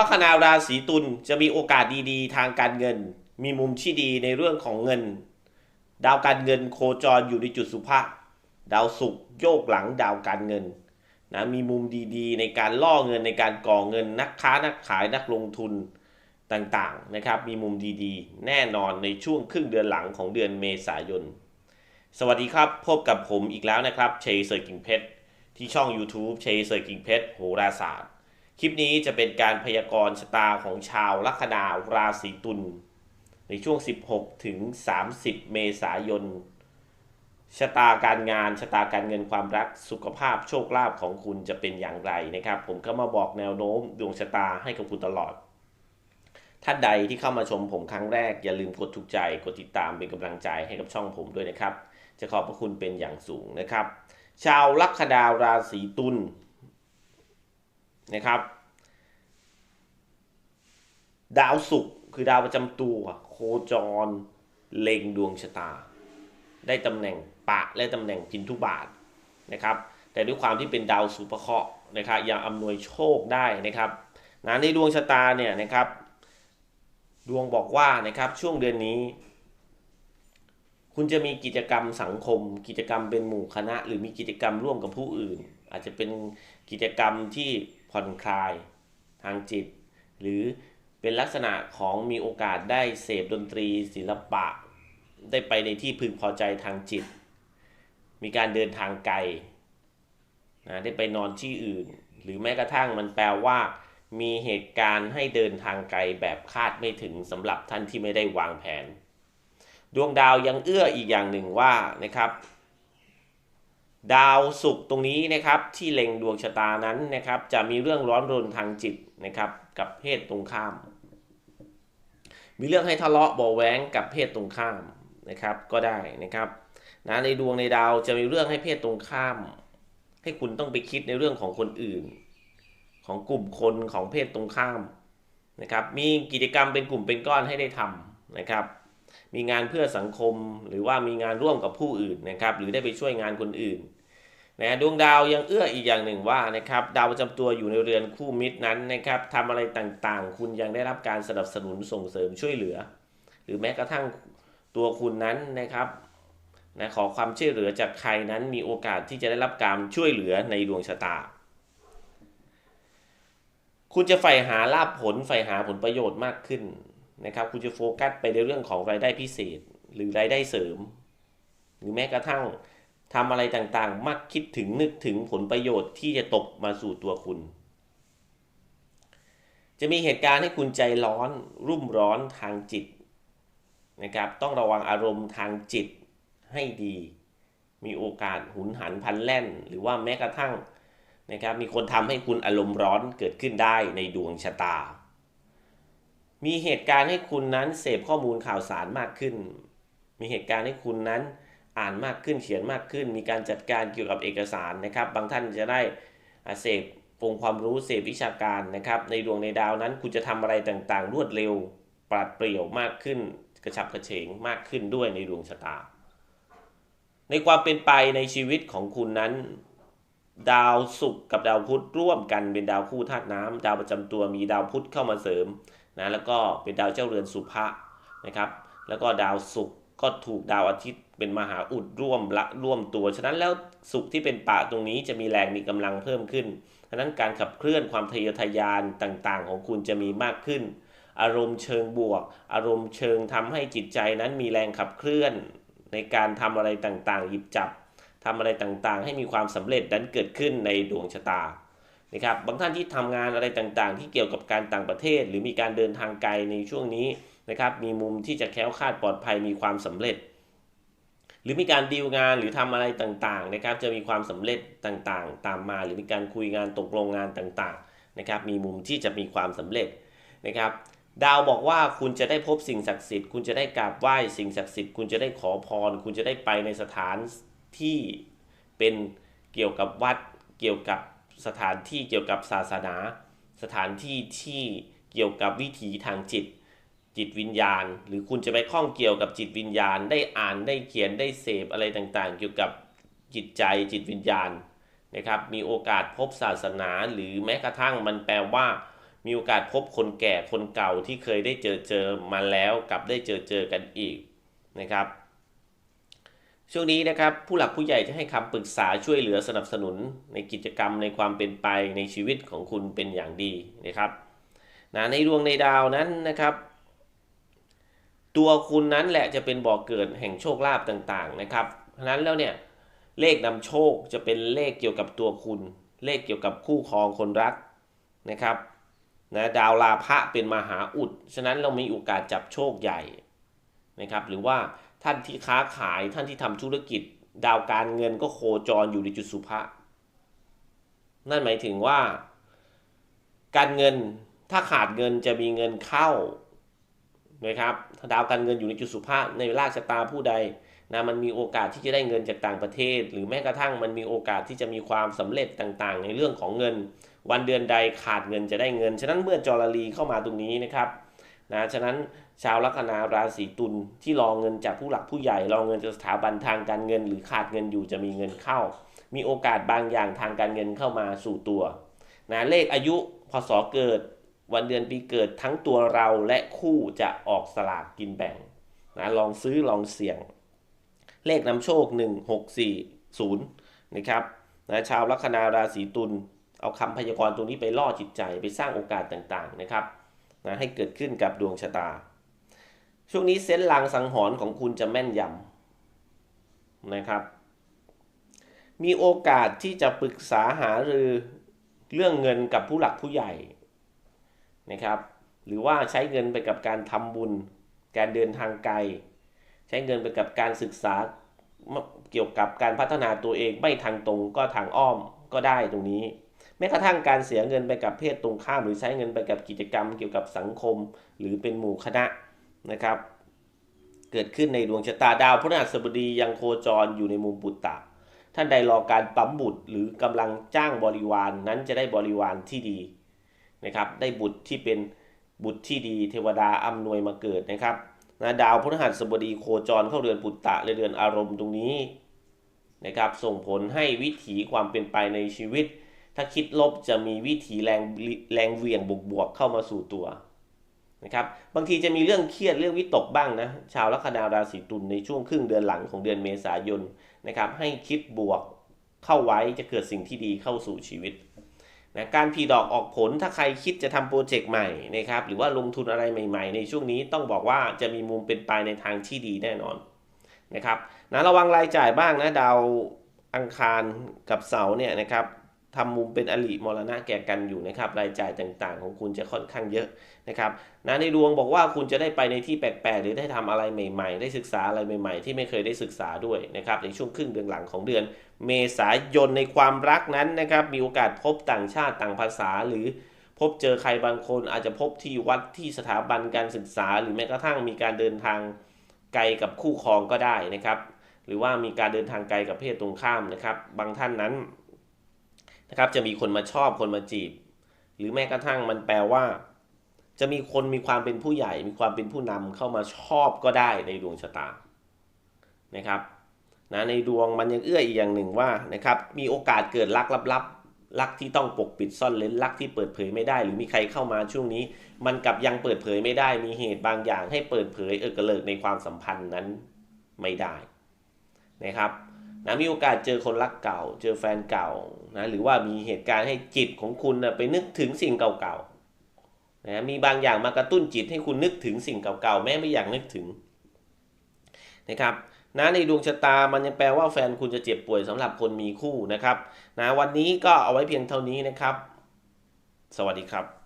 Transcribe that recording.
ลัคนาราศีตุลจะมีโอกาสดีๆ ทางการเงิน มีมุมที่ดีในเรื่องของเงิน ดาวการเงินโคจรอยู่ในจุดสุภะดาวศุกร์โยกหลังดาวการเงินนะมีมุมดีๆ ในการล่อเงินในการก่อเงินนักค้านักขายนักลงทุนต่างๆนะครับ มีมุมดีๆ แน่นอนในช่วงครึ่งเดือนหลังของเดือนเมษายน สวัสดีครับ พบกับผมอีกแล้วนะครับเชยเซอร์กิ่งเพชรที่ช่อง YouTube เชยเซอร์กิ่งเพชรโหราศาสตร์ คลิปนี้จะเป็นการพยากรณ์ชะตาของชาวลัคนาราศีตุลในช่วง 16 ถึง 30 เมษายน ชะตาการงานชะตาการเงินความรักสุขภาพโชคลาภของคุณจะเป็นอย่างไรนะครับ ผมก็มาบอกแนวโน้มดวงชะตาให้กับคุณตลอด ท่านใดที่เข้ามาชมผมครั้งแรก อย่าลืมกดถูกใจกดติดตามเป็นกำลังใจให้กับช่องผมด้วยนะครับ จะขอบพระคุณเป็นอย่างสูงนะครับ ชาวลัคนาราศีตุล นะครับ ดาวศุกร์คือดาวประจำตัว โคจร เล็งดวงชะตา ได้ตำแหน่งปะและตำแหน่งพินทุบาทนะครับ แต่ด้วยความที่เป็นดาวสุภเคราะห์นะครับยังอำนวยโชคได้นะครับนะในดวงชะตาเนี่ยนะครับ ดวงบอกว่านะครับช่วงเดือนนี้ คุณจะมีกิจกรรมสังคม กิจกรรมเป็นหมู่คณะ หรือมีกิจกรรมร่วมกับผู้อื่น อาจจะเป็นกิจกรรมที่ ผ่อนคลายทางจิต หรือเป็นลักษณะของมีโอกาสได้เสพดนตรีศิลปะ ได้ไปในที่พึงพอใจทางจิต มีการเดินทางไกลนะได้ไปนอนที่อื่น หรือแม้กระทั่งมันแปลว่า มีเหตุการณ์ให้เดินทางไกลแบบคาดไม่ถึงสำหรับท่านที่ไม่ได้วางแผน ดวงดาวยังเอื้ออีกอย่างหนึ่งว่านะครับ ดาวศุกร์ตรงนี้นะครับที่เล็งดวงชะตานั้นนะครับจะมีเรื่องร้อนรนทางจิตนะครับกับเพศตรงข้าม มีเรื่องให้ทะเลาะบาะแว้งกับเพศตรงข้ามนะครับก็ได้นะครับนะในดวงในดาวจะมีเรื่องให้เพศตรงข้าม ให้คุณต้องไปคิดในเรื่องของคนอื่น ของกลุ่มคนของเพศตรงข้ามนะครับมีกิจกรรมเป็นกลุ่มเป็นก้อนให้ได้ทำนะครับ มีงานเพื่อสังคมหรือว่ามีงานร่วมกับผู้อื่นนะครับ หรือได้ไปช่วยงานคนอื่นนะดวงดาวยังเอื้ออีกอย่างหนึ่งว่านะครับดาวประจำตัวอยู่ในเรือนคู่มิตรนั้นนะครับทำอะไรต่างๆ คุณยังได้รับการสนับสนุนส่งเสริมช่วยเหลือ หรือแม้กระทั่งตัวคุณนั้นนะครับนะขอความช่วยเหลือจากใครนั้นมีโอกาสที่จะได้รับการช่วยเหลือในดวงชะตา คุณจะใฝ่หาลาภผลใฝ่หาผลประโยชน์มากขึ้น นะครับคุณจะโฟกัสไปในเรื่องของรายได้พิเศษ หรือรายได้เสริม หรือแม้กระทั่งทำอะไรต่างๆ มักคิดถึงนึกถึงผลประโยชน์ที่จะตกมาสู่ตัวคุณ จะมีเหตุการณ์ให้คุณใจร้อน รุ่มร้อนทางจิตนะครับต้องระวังอารมณ์ทางจิตให้ดี มีโอกาสหุนหันพันแล่น หรือว่าแม้กระทั่งนะครับมีคนทำให้คุณอารมณ์ร้อนเกิดขึ้นได้ในดวงชะตา มีเหตุการณ์ให้คุณนั้นเสพข้อมูลข่าวสารมากขึ้น มีเหตุการณ์ให้คุณนั้นอ่านมากขึ้นเขียนมากขึ้น มีการจัดการเกี่ยวกับเอกสารนะครับ บางท่านจะได้เสพองความรู้เสพวิชาการนะครับ ในดวงในดาวนั้น คุณจะทำอะไรต่างๆ รวดเร็ว ปราดเปรี่ยวมากขึ้น กระฉับกระเฉงมากขึ้นด้วยในดวงชะตา ในความเป็นไปในชีวิตของคุณนั้น ดาวศุกร์กับดาวพุธร่วมกันเป็นดาวคู่ธาตุน้ำดาวประจำตัวมีดาวพุธเข้ามาเสริมนะแล้วก็เป็นดาวเจ้าเรือนสุภะนะครับ แล้วก็ดาวศุกร์ก็ถูกดาวอาทิตย์เป็นมหาอุดร่วมละร่วมตัว ฉะนั้นแล้วสุขที่เป็นป่าตรงนี้จะมีแรงมีกำลังเพิ่มขึ้นฉะนั้นการขับเคลื่อนความทะเยอทะยานต่างๆ ของคุณจะมีมากขึ้น อารมณ์เชิงบวก อารมณ์เชิงทำให้จิตใจนั้นมีแรงขับเคลื่อน ในการทำอะไรต่างๆ หยิบจับ ทำอะไรต่างๆ ให้มีความสำเร็จนั้นเกิดขึ้นในดวงชะตานะครับบางท่านที่ทำงานอะไรต่างๆ ที่เกี่ยวกับการต่างประเทศ หรือมีการเดินทางไกลในช่วงนี้นะครับมีมุมที่จะแคล้วคลาดปลอดภัยมีความสำเร็จ หรือมีการดีลงานหรือทำอะไรต่างๆนะครับจะมีความสำเร็จต่างๆ ตามมา หรือมีการคุยงานตกลงงานต่างๆนะครับมีมุมที่จะมีความสำเร็จนะครับดาวบอกว่าคุณจะได้พบสิ่งศักดิ์สิทธิ์ คุณจะได้กราบไหว้สิ่งศักดิ์สิทธิ์ คุณจะได้ขอพร คุณจะได้ไปในสถาน ที่เป็นเกี่ยวกับวัด เกี่ยวกับสถานที่เกี่ยวกับศาสนา สถานที่ที่เกี่ยวกับวิถีทางจิต จิตวิญญาณ หรือคุณจะไปข้องเกี่ยวกับจิตวิญญาณ ได้อ่านได้เขียนได้เสพอะไรต่างๆ เกี่ยวกับจิตใจจิตวิญญาณนะครับมีโอกาสพบศาสนาหรือแม้กระทั่งมันแปลว่า มีโอกาสพบคนแก่คนเก่าที่เคยได้เจอเจอมาแล้วกลับได้เจอเจอกันอีกนะครับ ช่วงนี้นะครับผู้หลักผู้ใหญ่จะให้คำปรึกษาช่วยเหลือสนับสนุนในกิจกรรมในความเป็นไปในชีวิตของคุณเป็นอย่างดีนะครับนะในดวงในดาวนั้นนะครับ ตัวคุณนั้นแหละจะเป็นบ่อกเกิดแห่งโชคลาภต่างๆนะครับเพราะนั้นแล้วเนี่ยเลขนำโชคจะเป็นเลขเกี่ยวกับตัวคุณ เลขเกี่ยวกับคู่ครองคนรักนะครับนะดาวลาภะเป็นมหาอุด ฉะนั้นเรามีโอกาสจับโชคใหญ่นะครับ หรือว่า ท่านที่ค้าขายท่านที่ทำธุรกิจ ดาวการเงินก็โคจรอยู่ในจุดสุภะนั่นหมายถึงว่า การเงินถ้าขาดเงินจะมีเงินเข้านะครับถ้าดาวการเงินอยู่ในจุดสุภาพในราชะตาผู้ใดนะมันมีโอกาสที่จะได้เงินจากต่างประเทศ หรือแม้กระทั่งมันมีโอกาสที่จะมีความสำเร็จต่างๆ ในเรื่องของเงิน วันเดือนใดขาดเงินจะได้เงิน ฉะนั้นเมื่อจรลีเข้ามาตรงนี้นะครับ นะฉะนั้นชาวลัคนาราศีตุลที่รอเงินจากผู้หลักผู้ใหญ่รอเงินจากสถาบันทางการเงิน หรือขาดเงินอยู่จะมีเงินเข้า มีโอกาสบางอย่างทางการเงินเข้ามาสู่ตัวนะเลขอายุพศเกิด วันเดือนปีเกิดทั้งตัวเราและคู่จะออกสลากกินแบ่งนะลองซื้อลองเสี่ยง เลขนำโชค 1640นะครับนะชาวลัคนาราศีตุลเอาคำพยากรณ์ตรงนี้ไปล่อจิตใจไปสร้างโอกาสต่างๆนะครับ นะให้เกิดขึ้นกับดวงชะตา ช่วงนี้เส้นลางสังหรณ์ของคุณจะแม่นยำนะครับ มีโอกาสที่จะปรึกษาหารือเรื่องเงินกับผู้หลักผู้ใหญ่นะครับ หรือว่าใช้เงินไปกับการทำบุญ การเดินทางไกล ใช้เงินไปกับการศึกษาเกี่ยวกับการพัฒนาตัวเองไม่ทางตรงก็ทางอ้อมก็ได้ตรงนี้ แม้กระทั่งการเสียเงินไปกับเพศตรงข้าม หรือใช้เงินไปกับกิจกรรมเกี่ยวกับสังคม หรือเป็นหมู่คณะนะครับ เกิดขึ้นในดวงชะตาดาวพฤหัสบดียังโคจรอยู่ในมุมปุตตะท่านใดรอการปั๊มบุตรหรือกำลังจ้างบริวารนนั้นจะได้บริวารที่ดีนะครับ ได้บุตรที่เป็นบุตรที่ดี เทวดาอำนวยมาเกิดนะครับนะดาวพฤหัสบดีโคจรเข้าเรือนปุตตะเรือนอารมณ์ตรงนี้นะครับ ส่งผลให้วิถีความเป็นไปในชีวิต ถ้าคิดลบจะมีวิถีแรงแรงเวียงบวกๆเข้ามาสู่ตัวนะครับบางทีจะมีเรื่องเครียดเรื่องวิตกบ้างนะชาวลัคนาราศีตุลในช่วงครึ่งเดือนหลังของเดือนเมษายนนะครับให้คิดบวกเข้าไว้จะเกิดสิ่งที่ดีเข้าสู่ชีวิตนะการพีดอกออกผลถ้าใครคิดจะทำโปรเจกต์ใหม่นะครับหรือว่าลงทุนอะไรใหม่ ๆ ในช่วงนี้ต้องบอกว่าจะมีมุมเป็นไปในทางที่ดีแน่นอนนะครับนะระวังรายจ่ายบ้างนะดาวอังคารกับเสาเนี่ยนะครับ ทำมุมเป็นอลิมรณะแก่กันอยู่นะครับ รายจ่ายต่างๆ ของคุณจะค่อนข้างเยอะนะครับนะในดวงบอกว่าคุณจะได้ไปในที่แปลกๆ หรือได้ทำอะไรใหม่ ๆ ได้ศึกษาอะไรใหม่ ๆ ที่ไม่เคยได้ศึกษาด้วยนะครับ ในช่วงครึ่งเดือนหลังของเดือน เมษายนในความรักนั้นนะครับ มีโอกาสพบต่างชาติต่างภาษาหรือพบเจอใครบางคนอาจจะพบที่วัดที่สถาบันการศึกษา หรือแม้กระทั่งมีการเดินทางไกลกับคู่ครองก็ได้นะครับ หรือว่ามีการเดินทางไกลกับเพศตรงข้ามนะครับ บางท่านนั้น นะครับ จะมีคนมาชอบคนมาจีบ หรือแม้กระทั่งมันแปลว่า จะมีคนมีความเป็นผู้ใหญ่ มีความเป็นผู้นำเข้ามาชอบก็ได้ในดวงชะตานะครับนะในดวงมันยังเอื้ออีกอย่างหนึ่งว่านะครับมีโอกาสเกิดรักลับๆรักที่ต้องปกปิดซ่อนเล้นรักที่เปิดเผยไม่ได้ หรือมีใครเข้ามาช่วงนี้ มันกับยังเปิดเผยไม่ได้ มีเหตุบางอย่างให้เปิดเผยเออกระเลิกในความสัมพันธ์นั้นไม่ได้นะครับนะมีโอกาสเจอคนรักเก่า เจอแฟนเก่า นะหรือว่ามีเหตุการณ์ให้จิตของคุณนะไปนึกถึงสิ่งเก่าๆนะมีบางอย่างมากระตุ้นจิตให้คุณนึกถึงสิ่งเก่าๆแม้ไม่อยากนึกถึงนะครับนะในดวงชะตามันยังแปลว่าแฟนคุณจะเจ็บป่วยสำหรับคนมีคู่นะครับนะวันนี้ก็เอาไว้เพียงเท่านี้นะครับ สวัสดีครับ